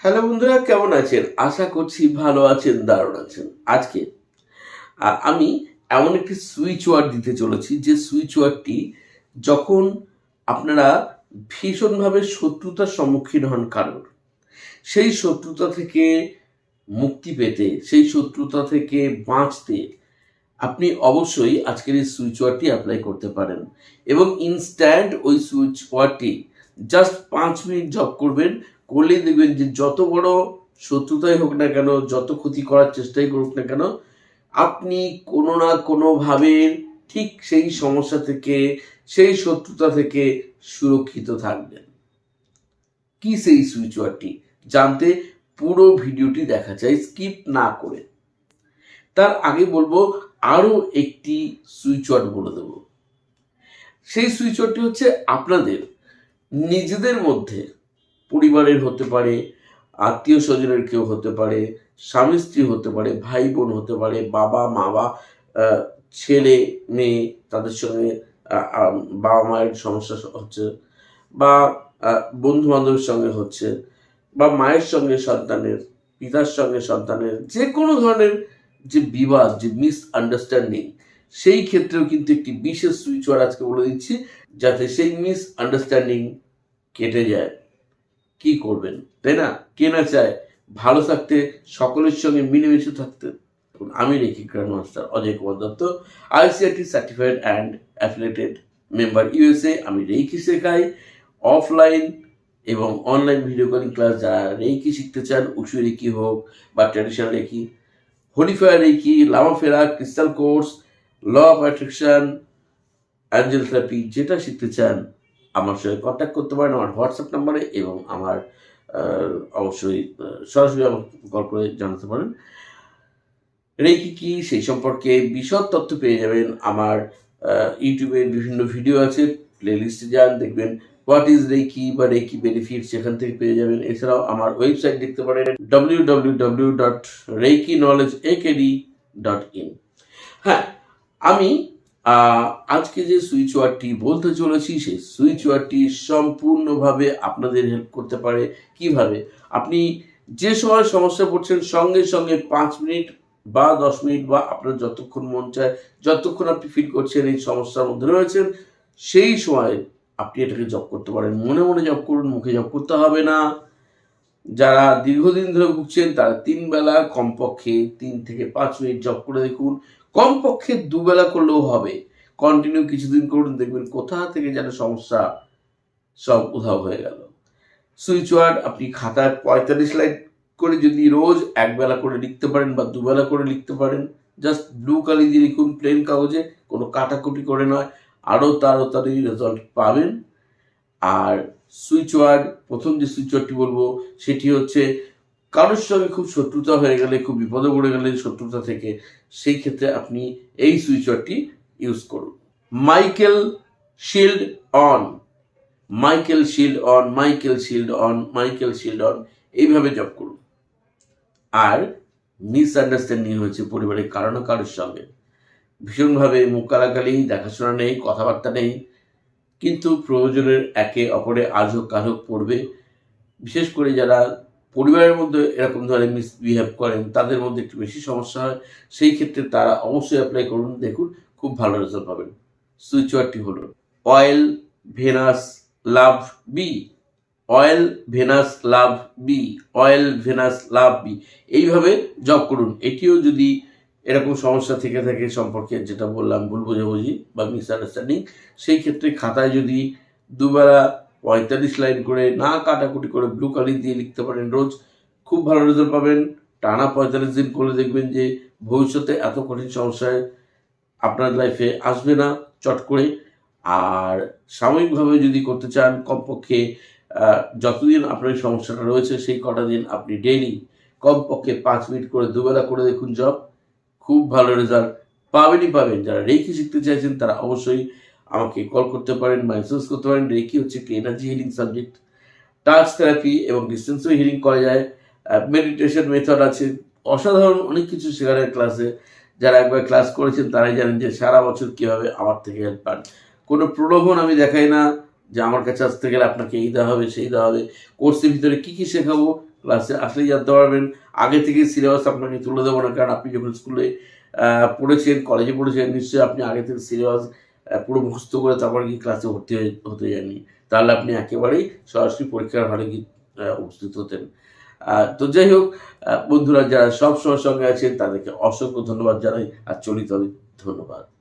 Hello বন্ধুরা, কেমন আছেন? আশা করছি ভালো আছেন, দারুণ আছেন। আজকে আমি এমন একটি সুইচ ওয়ার্ড দিতে চলেছি, যে সুইচ ওয়ার্ডটি যখন আপনারা ভীষণভাবে শত্রুতার সম্মুখীন হন কারোর, সেই শত্রুতা থেকে মুক্তি পেতে, সেই শত্রুতা থেকে বাঁচতে আপনি অবশ্যই আজকের এই সুইচ ওয়ার্ডটি অ্যাপ্লাই করতে পারেন এবং ইনস্ট্যান্ট ওই সুইচ ওয়ার্ডটি জাস্ট পাঁচ মিনিট জব করবেন, করলেই দেখবেন যে যত বড় শত্রুতাই হোক না কেন, যত ক্ষতি করার চেষ্টাই করুক না কেন, আপনি কোনো না কোনোভাবে ঠিক সেই সমস্যা থেকে, সেই শত্রুতা থেকে সুরক্ষিত থাকবেন। কি সেই সুইচ ওয়ার্ডটি জানতে পুরো ভিডিওটি দেখা চাই স্কিপ না করে। তার আগে বলব আরও একটি সুইচ ওয়ার্ড বলে দেবো। সেই সুইচ ওয়ার্ডটি হচ্ছে আপনাদের নিজেদের মধ্যে, পরিবারের হতে পারে, আত্মীয় স্বজনের কেউ হতে পারে, স্বামী স্ত্রী হতে পারে, ভাই বোন হতে পারে, বাবা মা বা ছেলে, মেয়ে, তাদের সঙ্গে বাবা মায়ের সমস্যা হচ্ছে বা বন্ধু বান্ধবের সঙ্গে হচ্ছে বা মায়ের সঙ্গে সন্তানের, পিতার সঙ্গে সন্তানের, যে কোনো ধরনের যে বিবাদ, যে মিস আন্ডারস্ট্যান্ডিং সেই ক্ষেত্রেও কিন্তু একটি বিশেষ সুইচ ওয়ার্ড আজকে বলে দিচ্ছি, যাতে সেই মিস আন্ডারস্ট্যান্ডিং কেটে যায়। কি করবেন? তাই না? কে না চায় ভালো থাকতে, সকলের সঙ্গে মিলেমিশে থাকতে? আমি reiki grand master Ajay Kumar Dutta ICIT certified and affiliated member USA আমি রেখি শেখাই। অফলাইন এবং অনলাইন ভিডিও কলিং ক্লাস যারা রেকি শিখতে চান, উঁচু রেকি হোক বা traditional reiki holy fire reiki লামাফেরা crystal course law of attraction angel therapy যেটা শিখতে চান আমার সঙ্গে কন্ট্যাক্ট করতে পারেন আমার হোয়াটসঅ্যাপ নাম্বারে এবং আমার অবশ্যই সরাসরি আমাকে কল করে জানাতে পারেন। রেকি কি সেই সম্পর্কে বিশদ তথ্য পেয়ে যাবেন। আমার আহ, ইউটিউবে বিভিন্ন ভিডিও আছে প্লে লিস্টে যান দেখবেন হোয়াট ইজ রেকি বা রেকি বেনিফিট সেখান থেকে পেয়ে যাবেন? এছাড়াও আমার ওয়েবসাইট দেখতে পারেন W W W dot reiki knowledge AKD dot in হ্যাঁ আমি আজকে যে সুইচ ওয়ার্ডটি বলতে চলেছি, সেই সুইচ ওয়ার্ডটি সম্পূর্ণভাবে আপনাদের হেল্প করতে পারে। কীভাবে? আপনি যে সময় সমস্যা পড়ছেন, সঙ্গে সঙ্গে পাঁচ মিনিট বা দশ মিনিট বা আপনার যতক্ষণ মন চায়, যতক্ষণ আপনি ফিল করছেন, এই সমস্যার মধ্যে রয়েছেন, সেই সময় আপনি এটাকে জব করতে পারেন। মনে মনে জব করুন, মুখে জব করতে হবে না। যারা দীর্ঘদিন ধরে ভুগছেন, তারা তিন বেলা কমপক্ষে তিন থেকে পাঁচ মিনিট জব করে দেখুন। কমপক্ষে দুবেলা করলেও হবে। কন্টিনিউ কিছুদিন করুন, দেখবেন কোথা থেকে যেন সমস্যা সব উধাও হয়ে গেল। সুইচ ওয়ার্ড আপনি খাতায় পঁয়তাল্লিশ লাইন করে যদি রোজ একবেলা করে লিখতে পারেন বা দুবেলা করে লিখতে পারেন জাস্ট ব্লু কালি দিয়ে লিখুন প্লেন কাগজে, কোনো কাটাকুটি করে নয়। আরও তাড়াতাড়ি রেজাল্ট পাবেন। আর সুইচ ওয়ার্ড প্রথম যে সুইচ ওয়ার্ডটি বলব, সেটি হচ্ছে কারোর সঙ্গে খুব শত্রুতা হয়ে গেলে, খুব বিপদে পড়ে গেলে শত্রুতা থেকে, সেই ক্ষেত্রে আপনি এই সুইচ ওয়ার্ডটি ইউজ করুন। Michael shield on Michael shield on Michael shield on Michael shield on এইভাবে জব করুন। আর মিসআন্ডারস্ট্যান্ডিং হয়েছে পরিবারের কারও না কারোর সঙ্গে। ভীষণভাবে মুখ কালাকালি, দেখাশোনা নেই, কথাবার্তা নেই, কিন্তু প্রয়োজনের একে অপরে আজও কালক পড়বে। বিশেষ করে যারা পরিবারের মধ্যে এরকম ধরনের মিসবিহেভ করেন, তাদের মধ্যে একটু বেশি সমস্যা হয়। সেই ক্ষেত্রে তারা অবশ্যই অ্যাপ্লাই করুন। দেখুন, খুব ভালো রেজাল্ট পাবেন। সুইচ ওয়ার্ডটি হলো oil Venus love be oil Venus love be oil Venus love be এইভাবে জব করুন। এটিও যদি এরকম সমস্যা থেকে থাকে সম্পর্কে যেটা বললাম ভুল বোঝাবুঝি বা মিসআন্ডারস্ট্যান্ডিং সেই ক্ষেত্রে খাতায় যদি দুবেলা পঁয়তাল্লিশ লাইন করে না কাটাকুটি করে ব্লু কালি দিয়ে লিখতে পারেন রোজ, খুব ভালো রেজাল্ট পাবেন। টানা পঁয়তাল্লিশ দিন করে দেখবেন যে ভবিষ্যতে এত কঠিন সমস্যায় আপনার লাইফে আসবে না চট করে। আর সাময়িকভাবে যদি করতে চান, কমপক্ষে যতদিন আপনার সমস্যাটা রয়েছে, সেই কটা দিন আপনি ডেইলি কমপক্ষে পাঁচ মিনিট করে দুবেলা করে দেখুন জব খুব ভালো রেজাল্ট পাবেনই পাবেন। যারা রেকি শিখতে চাইছেন, তারা অবশ্যই আমাকে কল করতে পারেন বা মেসেজ করতে পারেন। রেকি হচ্ছে একটি energy healing subject touch therapy এবং ডিস্টেন্সও হিলিং করা যায়। মেডিটেশন মেথড আছে। অসাধারণ অনেক কিছু শেখানোর ক্লাসে যারা একবার ক্লাস করেছেন, তারাই জানেন যে সারা বছর কীভাবে আমার থেকে হেল্প পান। কোনো প্রলোভন আমি দেখাই না যে আমার কাছে আসতে গেলে আপনাকে এই দেওয়া হবে, সেই দেওয়া হবে। কোর্সের ভিতরে কী কী শেখাবো ক্লাসে আসলেই জানতে পারবেন আগে থেকে সিলেবাস আপনাকে তুলে দেবো না, কারণ আপনি যখন স্কুলে পড়েছেন কলেজে পড়েছেন, নিশ্চয়ই আপনি আগে থেকে সিলেবাস পুরো মুখস্থ করে তারপর কি ক্লাসে ভর্তি হতে যাননি। তাহলে আপনি একেবারেই সরাসরি পরীক্ষার হলে কি উপস্থিত হতেন। তো যাই হোক বন্ধুরা, যারা সব সময় সঙ্গে আছেন, তাদেরকে অসংখ্য ধন্যবাদ জানাই, আর চলিত ধন্যবাদ।